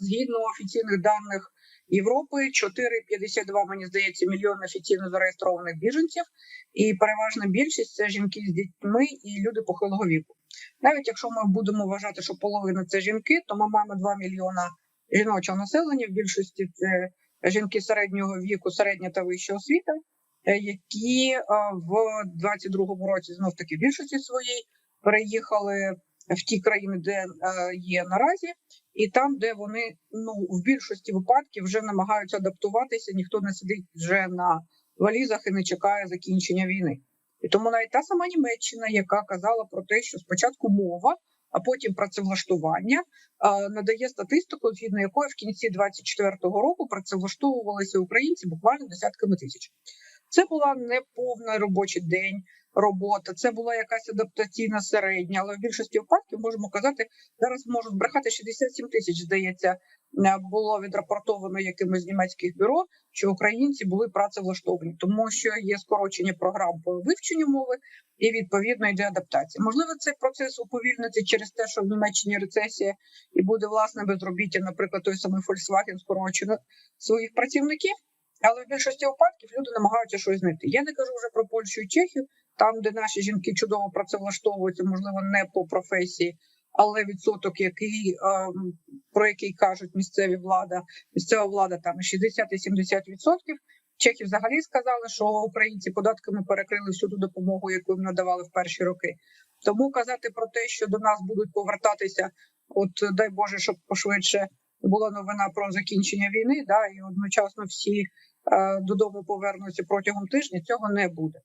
згідно офіційних даних Європи, 4,52, мені здається, мільйони офіційно зареєстрованих біженців, і переважна більшість це жінки з дітьми і люди похилого віку. Навіть якщо ми будемо вважати, що половина це жінки, то ми маємо 2 мільйона жіночого населення. В більшості це жінки середнього віку, середня та вища освіта, е, які е, в 22-му році знов таки більшості своїй переїхали в ті країни, де е, є наразі, і там, де вони ну в більшості випадків вже намагаються адаптуватися, ніхто не сидить вже на валізах і не чекає закінчення війни. І тому навіть та сама Німеччина, яка казала про те, що спочатку мова, а потім працевлаштування, е, надає статистику, згідно якої в кінці 24-го року працевлаштовувалися українці буквально десятками тисяч. Це була не повний робочий день робота, це була якась адаптаційна середня, але в більшості випадків можемо казати, зараз можу збрехати 67 тисяч, здається, е, було відрапортовано якимось німецьких бюро, що українці були працевлаштовані, тому що є скорочення програм по вивченню мови і відповідно йде адаптація. Можливо, цей процес уповільнити через те, що в Німеччині рецесія і буде власне безробіття, наприклад, той самий Volkswagen скорочено своїх працівників. Але в більшості випадків люди намагаються щось знайти. Я не кажу вже про Польщу і Чехію, там, де наші жінки чудово працевлаштовуються, можливо, не по професії, але відсоток, який ем, про який кажуть місцеві влада, місцева влада там 60 і 70 відсотків. Чехи взагалі сказали, що українці податками перекрили всю ту допомогу, яку їм надавали в перші роки. Тому казати про те, що до нас будуть повертатися, от дай Боже, щоб пошвидше була новина про закінчення війни, да і одночасно всі е, додому повернуться протягом тижня. Цього не буде.